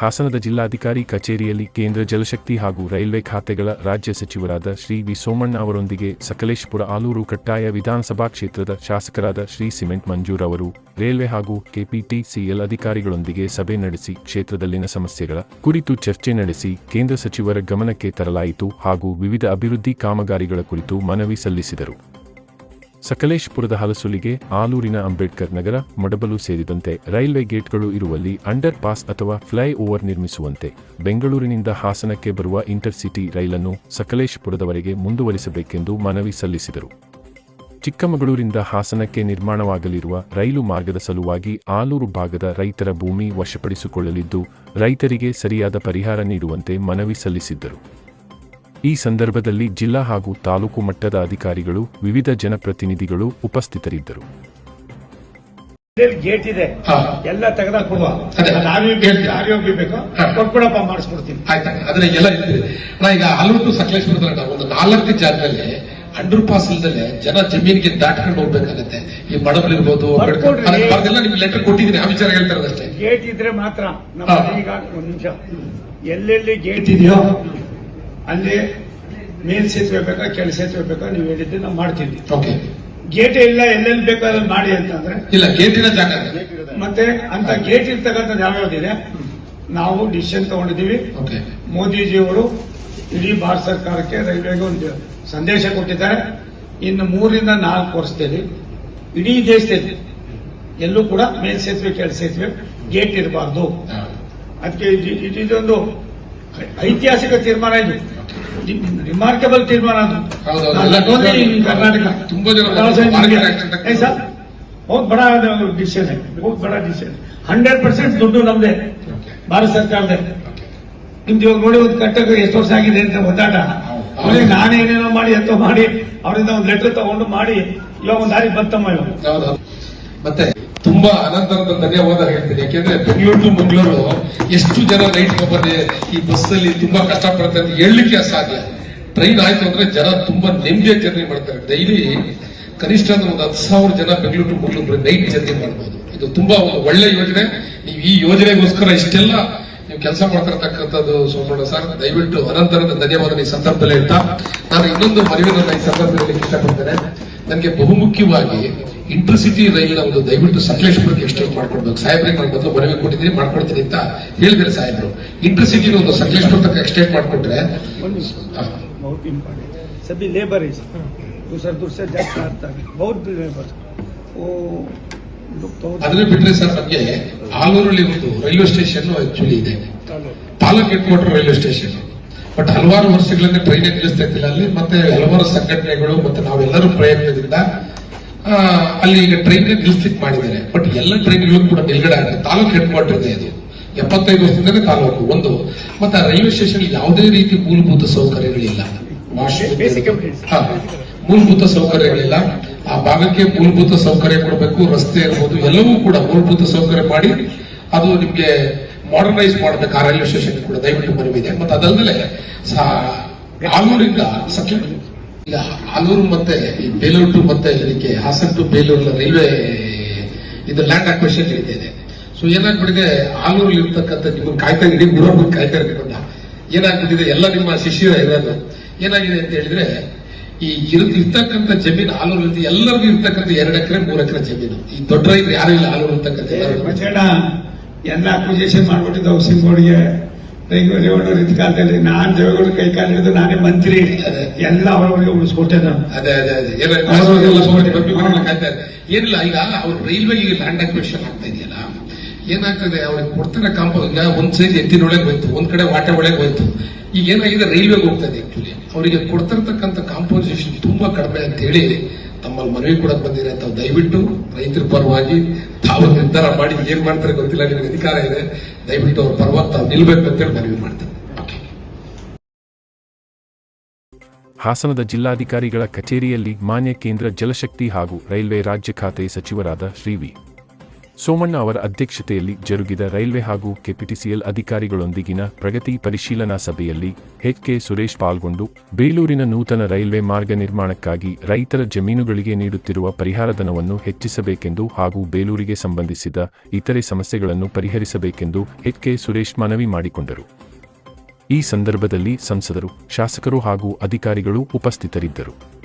ಹಾಸನದ ಜಿಲ್ಲಾಧಿಕಾರಿ ಕಚೇರಿಯಲ್ಲಿ ಕೇಂದ್ರ ಜಲಶಕ್ತಿ ಹಾಗೂ ರೈಲ್ವೆ ಖಾತೆಗಳ ರಾಜ್ಯ ಸಚಿವರಾದ ಶ್ರೀ ವಿ ಸೋಮಣ್ಣ ಅವರೊಂದಿಗೆ ಸಕಲೇಶ್ಪುರ ಆಲೂರು ಕಟ್ಟಾಯ ವಿಧಾನಸಭಾ ಕ್ಷೇತ್ರದ ಶಾಸಕರಾದ ಶ್ರೀ ಸಿಮೆಂಟ್ ಮಂಜೂರ್ ಅವರು, ರೈಲ್ವೆ ಹಾಗೂ ಕೆಪಿಟಿಸಿಎಲ್ ಅಧಿಕಾರಿಗಳೊಂದಿಗೆ ಸಭೆ ನಡೆಸಿ ಕ್ಷೇತ್ರದಲ್ಲಿನ ಸಮಸ್ಯೆಗಳ ಕುರಿತು ಚರ್ಚೆ ನಡೆಸಿ ಕೇಂದ್ರ ಸಚಿವರ ಗಮನಕ್ಕೆ ತರಲಾಯಿತು ಹಾಗೂ ವಿವಿಧ ಅಭಿವೃದ್ಧಿ ಕಾಮಗಾರಿಗಳ ಕುರಿತು ಮನವಿ ಸಲ್ಲಿಸಿದರು. ಸಕಲೇಶ್ಪುರದ ಹಲಸುಲಿಗೆ ಆಲೂರಿನ ಅಂಬೇಡ್ಕರ್ ನಗರ ಮಡಬಲು ಸೇರಿದಂತೆ ರೈಲ್ವೆ ಗೇಟ್ಗಳು ಇರುವಲ್ಲಿ ಅಂಡರ್ ಪಾಸ್ ಅಥವಾ ಫ್ಲೈ ಓವರ್ ನಿರ್ಮಿಸುವಂತೆ ಬೆಂಗಳೂರಿನಿಂದ ಹಾಸನಕ್ಕೆ ಬರುವ ಇಂಟರ್ಸಿಟಿ ರೈಲನ್ನು ಸಕಲೇಶ್ಪುರದವರೆಗೆ ಮುಂದುವರಿಸಬೇಕೆಂದು ಮನವಿ ಸಲ್ಲಿಸಿದರು. ಚಿಕ್ಕಮಗಳೂರಿಂದ ಹಾಸನಕ್ಕೆ ನಿರ್ಮಾಣವಾಗಲಿರುವ ರೈಲು ಮಾರ್ಗದ ಸಲುವಾಗಿ ಆಲೂರು ಭಾಗದ ರೈತರ ಭೂಮಿ ವಶಪಡಿಸಿಕೊಳ್ಳಲಿದ್ದು ರೈತರಿಗೆ ಸರಿಯಾದ ಪರಿಹಾರ ನೀಡುವಂತೆ ಮನವಿ ಸಲ್ಲಿಸಿದ್ದರು. ಈ ಸಂದರ್ಭದಲ್ಲಿ ಜಿಲ್ಲಾ ಹಾಗೂ ತಾಲೂಕು ಮಟ್ಟದ ಅಧಿಕಾರಿಗಳು ವಿವಿಧ ಜನಪ್ರತಿನಿಧಿಗಳು ಉಪಸ್ಥಿತರಿದ್ದರು. ಗೇಟ್ ಇದೆ. ಹಾ. ಎಲ್ಲ ತೆಗೆದ ಕೊಡುವ ಅದೇ. ಯಾರಿಗೆ ಯಾರಿಗೆ ಹೋಗ್ಬೇಕು. ಹಾ. ಕೊಟ್ಬಿಡಪ್ಪ ಮಾಡಿಸ್ಕೊಡ್ತೀನಿ ಆಯ್ತಾ ಅದ್ರ ಎಲ್ಲ ಇರ್ತದೆ ನಾ ಈಗ ಹಲವು ಸಕಲೇಶ್ವರದಲ್ಲಿ ಒಂದು ನಾಲ್ಕು ಜಾಗದಲ್ಲಿ ಅಂಡರ್ ಪಾಸ್ ಇಲ್ದಲೆ ಜನ ಜಮೀನಿಗೆ ದಾಟ್ಕೊಂಡು ಹೋಗ್ಬೇಕಾಗತ್ತೆ. ಈ ಮಡಬಲ್ ಇರ್ಬೋದು ನಿಮ್ಗೆ ಲೆಟರ್ ಕೊಟ್ಟಿದ್ದೀನಿ ಆ ವಿಚಾರ ಹೇಳ್ತಾರದಷ್ಟೇ ಗೇಟ್ ಇದ್ರೆ ಮಾತ್ರ. ಈಗ ಒಂದು ನಿಮಿಷ. ಎಲ್ಲೆಲ್ಲಿ ಗೇಟ್ ಇದೆಯೋ ಅಲ್ಲಿ ಮೇಲ್ ಸೇತುವೆ ಬೇಕಾ ಕೆಳ ಸೇತುವೆ ಬೇಕಾ ನೀವು ಹೇಳಿದ್ದೆ ನಾವು ಮಾಡ್ತಿದ್ವಿ ಓಕೆ ಗೇಟ್ ಇಲ್ಲ ಎಲ್ಲೆಲ್ಲಿ ಬೇಕಾದ್ರೆ ಮಾಡಿ ಅಂತಂದ್ರೆ ಇಲ್ಲ ಗೇಟಿನ ಜಾಗ ಮತ್ತೆ ಅಂತ ಗೇಟ್ ಇರ್ತಕ್ಕಂಥದ್ದು ಯಾವ್ಯಾವ್ದಿದೆ? ನಾವು ಡಿಸಿಷನ್ ತಗೊಂಡಿದ್ದೀವಿ. ಓಕೆ ಮೋದಿಜಿಯವರು ಇಡೀ ಭಾರತ ಸರ್ಕಾರಕ್ಕೆ ರೈಲ್ವೆಗೆ ಒಂದು ಸಂದೇಶ ಕೊಟ್ಟಿದ್ದಾರೆ. ಇನ್ನು ಮೂರಿಂದ ನಾಲ್ಕು ವರ್ಷದಲ್ಲಿ ಇಡೀ ದೇಶದಲ್ಲಿ ಎಲ್ಲೂ ಕೂಡ ಮೇಲ್ ಸೇತುವೆ ಕೆಳ ಸೇತುವೆ ಗೇಟ್ ಇರಬಾರ್ದು. ಅದಕ್ಕೆ ಇದು- ಇದು- ಇದೊಂದು ಐತಿಹಾಸಿಕ ತೀರ್ಮಾನ ಇದು. ರಿಮಾರ್ಕಬಲ್ ತೀರ್ಮಾನ ಅದು ಕರ್ನಾಟಕ. ತುಂಬಾ ಜನ ಸರ್ ಬಡ ಡಿಸಿಷನ್ ಬಹುತ್ ಬಡ ಡಿಸಿಷನ್ ಹಂಡ್ರೆಡ್ ಪರ್ಸೆಂಟ್ ದುಡ್ಡು ನಮ್ದೆ. ಭಾರತ ಸರ್ಕಾರದ ನಿಮ್ದು ಇವಾಗ ನೋಡಿ ಒಂದು ಕಟ್ಟಕ್ಕೆ ಎಷ್ಟು ವರ್ಷ ಆಗಿದೆ ಅಂತ ಒದ್ದಾಟ. ಅವ್ರಿಗೆ ನಾನೇನೇನೋ ಮಾಡಿ ಅಂತ ಮಾಡಿ ಅವರಿಂದ ಒಂದು ಲೆಟರ್ ತಗೊಂಡು ಮಾಡಿ ಇವಾಗ ಒಂದು ದಾರಿ ಬಂತಮ್ಮ ಇವಾಗ. ಮತ್ತೆ? ತುಂಬಾ ಅನಂತರದ ಧನ್ಯವಾದ ಹೇಳ್ತೀನಿ. ಯಾಕೆಂದ್ರೆ ಬೆಂಗಳೂರು ಟು ಮಂಗಳೂರು ಎಷ್ಟು ಜನ ನೈಟ್ ಬಂದೆ ಈ ಬಸ್ ಅಲ್ಲಿ ತುಂಬಾ ಪಡ್ತಾ ಅಂತ ಹೇಳಲಿಕ್ಕೆ ಅಸಾಧ್ಯ ಟ್ರೈನ್ ಆಯ್ತು ಅಂದ್ರೆ ಜನ ತುಂಬಾ ನೆಮ್ಮದಿಯ ಜರ್ನಿ ಮಾಡ್ತಾರೆ. ಡೈಲಿ ಕನಿಷ್ಠ ಅಂದ್ರೆ ಒಂದು ಹತ್ತು ಸಾವಿರ ಜನ Bengaluru to Mangaluru night journey ಮಾಡಬಹುದು ಇದು ತುಂಬಾ ಒಳ್ಳೆ ಯೋಜನೆ. ನೀವು ಈ ಯೋಜನೆಗೋಸ್ಕರ ಇಷ್ಟೆಲ್ಲ ನೀವು ಕೆಲಸ ಮಾಡ್ತಿರ್ತಕ್ಕಂಥದ್ದು ಸೋಮಣ್ಣ ಸರ್, ದಯವಿಟ್ಟು ಅನಂತರದ ಧನ್ಯವಾದ ಈ ಸಂದರ್ಭದಲ್ಲಿ ಹೇಳ್ತಾ. ನಾನು ಇನ್ನೊಂದು ಮನವಿಯನ್ನು ಈ ಸಂದರ್ಭದಲ್ಲಿ ಇಷ್ಟಪಡ್ತೇನೆ. ನನಗೆ ಬಹುಮುಖ್ಯವಾಗಿ ಇಂಟರ್ಸಿಟಿ ರೈಲಿನ ಒಂದು ದಯವಿಟ್ಟು ಸಕಲೇಶ್ಪುರಕ್ಕೆ ಎಕ್ಸ್ಟೆಂಡ್ ಮಾಡ್ಕೊಡ್ಬೇಕು ಸಾಹೇಬ್ರಿಗೆ ನಾನು ಮೊದಲು ಮನವಿ ಕೊಟ್ಟಿದ್ದೀನಿ ಮಾಡ್ಕೊಡ್ತೀನಿ ಅಂತ ಹೇಳಿದ್ರೆ ಸಾಹೇಬ್ರು ಇಂಟರ್ಸಿಟಿನ ಒಂದು ಸಕಲೇಶ್ಪುರ ತನಕ ಎಕ್ಸ್ಟೆಂಡ್ ಮಾಡ್ಕೊಟ್ರೆ ಒಂದು ಆ, बहुत इम्पोर्टेंट सभी लेबर है दूसरा दूसरे जाते आता है बहुत लेबर वो लोग तो ಅದನ್ನ ಬಿಟ್ರೆ ಸರ್ ನಮಗೆ ಆಲೂರಲ್ಲಿ ಒಂದು ರೈಲ್ವೆ ಸ್ಟೇಷನ್ ಆಕ್ಚುಲಿ ಇದೆ taluk headquarter railway station But ಹಲವಾರು ವರ್ಷಗಳಿಂದ ಟ್ರೈನಿಂಗ್ ನಿಲ್ಲಿಸ್ತಾ ಇದ್ದಿಲ್ಲ ಅಲ್ಲಿ ಮತ್ತೆ ಹಲವಾರು ಸಂಘಟನೆಗಳು ಮತ್ತೆ ನಾವೆಲ್ಲರೂ ಪ್ರಯತ್ನದಿಂದ ಅಲ್ಲಿ ಈಗ ಟ್ರೈನ್ ನಿಲ್ಲಿಸ್ಲಿಕ್ಕೆ ಮಾಡಿದ್ದಾರೆ. ಬಟ್ ಎಲ್ಲ ಟ್ರೈನ್ಗಳು ಕೂಡ ನಿಲ್ಗಡೆ ಆಗಿದೆ ತಾಲೂಕು ಹೆಡ್ ಕ್ವಾರ್ಟರ್ ಇದೆ ಅದು. ಎಪ್ಪತ್ತೈದು ವರ್ಷದಿಂದಲೇ ತಾಲೂಕು ಒಂದು. ಮತ್ತೆ ಆ ರೈಲ್ವೆ ಸ್ಟೇಷನ್ ಯಾವುದೇ ರೀತಿ ಮೂಲಭೂತ ಸೌಕರ್ಯಗಳಿಲ್ಲ. ಮೂಲಭೂತ ಸೌಕರ್ಯಗಳಿಲ್ಲ. ಆ ಭಾಗಕ್ಕೆ ಮೂಲಭೂತ ಸೌಕರ್ಯ ಕೊಡಬೇಕು ರಸ್ತೆ ಇರ್ಬೋದು ಎಲ್ಲವೂ ಕೂಡ ಮೂಲಭೂತ ಸೌಕರ್ಯ ಮಾಡಿ ಅದು ನಿಮ್ಗೆ ಮಾಡರ್ನೈಸ್ ಮಾಡಬೇಕು ಆ ರೈಲ್ವೆ ಸ್ಟೇಷನ್ ಕೂಡ ದಯವಿಟ್ಟು ಮನವಿದೆ ಮತ್ತೆ ಅದಲ್ಲದೆ ಆಲೂರಿಂದ ಸಖಿ ಈಗ ಆಲೂರು ಮತ್ತೆ ಈ ಬೇಲೂರು ಟು ಮತ್ತೆ ಇದಕ್ಕೆ ಹಾಸನ್ ಟು ಬೇಲೂರು ರೈಲ್ವೆ ಇದು ಲ್ಯಾಂಡ್ ಅಕ್ವೇಷನ್ ಇದೆ ಸೊ ಏನಾಗ್ಬಿಟ್ಟಿದೆ ಆಲೂರಲ್ಲಿ ಇರ್ತಕ್ಕಂಥ ನಿಮ್ಮ ಕಾಯ್ತಾ ಇಡೀ ಗುರುವ್ರನ್ನ ಕಾಯ್ತಾ ಇರ್ಬೇಕಲ್ಲ ಏನಾಗ್ಬಿಟ್ಟಿದೆ, ಎಲ್ಲ ನಿಮ್ಮ ಶಿಷ್ಯರ ಇರೋದು. ಏನಾಗಿದೆ ಅಂತ ಹೇಳಿದ್ರೆ, ಈ ಇರ್- ಇರ್ತಕ್ಕಂಥ ಜಮೀನು ಆಲೂರಲ್ಲಿ ಎಲ್ಲರಿಗೂ ಇರ್ತಕ್ಕಂಥ ಎರಡು ಎಕರೆ, ಮೂರು ಎಕರೆ ಜಮೀನು. ಈ ದೊಡ್ಡ ರೈತರು ಯಾರು ಇಲ್ಲ, ಆಲೂರು ಇರ್ತಕ್ಕಂಥ ಎಲ್ಲ ಅಕ್ವಿಜೇಷನ್ ಮಾಡ್ಬಿಟ್ಟಿದ್ದು ಹೌಸಿಂಗ್ ಬೋರ್ಡ್ಗೆ. ರೇವಣ್ಣ ಇದ್ದ ಕಾಲದಲ್ಲಿ ನಾನು ದೇವೇಗೌಡ ಕೈ ಕಾಲು ಹಿಡಿದು ನಾನೇ ಮಂತ್ರಿ. ಎಲ್ಲ ಅವರವರಿಗೆ ಉಳಿಸ್ಕೊಟ್ಟೆ ನಾನು. ಅದೇ ಅದೇ ಅದೇ. ಏನಿಲ್ಲ ಈಗ ಅವ್ರು ರೈಲ್ವೆ ಈಗ ಲ್ಯಾಂಡ್ ಅಕ್ವಿಷನ್ ಆಗ್ತಾ ಇದೆಯಲ್ಲ ಏನಾಗ್ತದೆ? ಅವ್ರಿಗೆ ಕೊಡ್ತಾರೆ ಕಾಂಪೌಂಡ್ ಈಗ ಒಂದ್ ಸೈಜ್ ಎತ್ತಿನೊಳಗೆ ಹೋಯ್ತು ಒಂದ್ ಕಡೆ ವಾಟೆ ಒಳಗೆ ಹೋಯ್ತು ಈಗ ಏನಾಗಿದೆ? ರೈಲ್ವೆಗೆ ಹೋಗ್ತದೆ ಆಕ್ಚುಲಿ ಅವರಿಗೆ ಕೊಡ್ತಿರ್ತಕ್ಕಂಥ ಕಾಂಪೋಸಿಷನ್ ತುಂಬಾ ಕಡಿಮೆ ಅಂತ ಹೇಳಿ ತಮ್ಮಲ್ಲಿ ಮನವಿ ಕೂಡ ಬಂದಿದೆ ತಾವು ದಯವಿಟ್ಟು ರೈತರ ಪರವಾಗಿ ತಾವು ನಿರ್ಧಾರ ಮಾಡಿ ಏನ್ ಮಾಡ್ತಾರೆ ಗೊತ್ತಿಲ್ಲ ನಿಮಗೆ ಅಧಿಕಾರ ಇದೆ. ದಯವಿಟ್ಟು ಅವ್ರ ಪರವಾಗಿ ತಾವು ನಿಲ್ಬೇಕು ಅಂತೇಳಿ ಮನವಿ ಮಾಡ್ತೇನೆ. ಓಕೆ ಹಾಸನದ ಜಿಲ್ಲಾಧಿಕಾರಿಗಳ ಕಚೇರಿಯಲ್ಲಿ ಮಾನ್ಯ ಕೇಂದ್ರ ಜಲಶಕ್ತಿ ಹಾಗೂ ರೈಲ್ವೆ ರಾಜ್ಯ ಖಾತೆ ಸಚಿವರಾದ ಶ್ರೀ ವಿ. ಸೋಮಣ್ಣ ಅವರ ಅಧ್ಯಕ್ಷತೆಯಲ್ಲಿ ಜರುಗಿದ ರೈಲ್ವೆ ಹಾಗೂ ಕೆಪಿಟಿಸಿಎಲ್ ಅಧಿಕಾರಿಗಳೊಂದಿಗಿನ ಪ್ರಗತಿ ಪರಿಶೀಲನಾ ಸಭೆಯಲ್ಲಿ ಎಚ್ಕೆ ಸುರೇಶ್ ಪಾಲ್ಗೊಂಡು, ಬೇಲೂರಿನ ನೂತನ ರೈಲ್ವೆ ಮಾರ್ಗ ನಿರ್ಮಾಣಕ್ಕಾಗಿ ರೈತರ ಜಮೀನುಗಳಿಗೆ ನೀಡುತ್ತಿರುವ ಪರಿಹಾರಧನವನ್ನು ಹೆಚ್ಚಿಸಬೇಕೆಂದು ಹಾಗೂ ಬೇಲೂರಿಗೆ ಸಂಬಂಧಿಸಿದ ಇತರೆ ಸಮಸ್ಯೆಗಳನ್ನು ಪರಿಹರಿಸಬೇಕೆಂದು ಎಚ್ಕೆ ಸುರೇಶ್ ಮನವಿ ಮಾಡಿಕೊಂಡರು. ಈ ಸಂದರ್ಭದಲ್ಲಿ ಸಂಸದರು, ಶಾಸಕರು ಹಾಗೂ ಅಧಿಕಾರಿಗಳು ಉಪಸ್ಥಿತರಿದ್ದರು.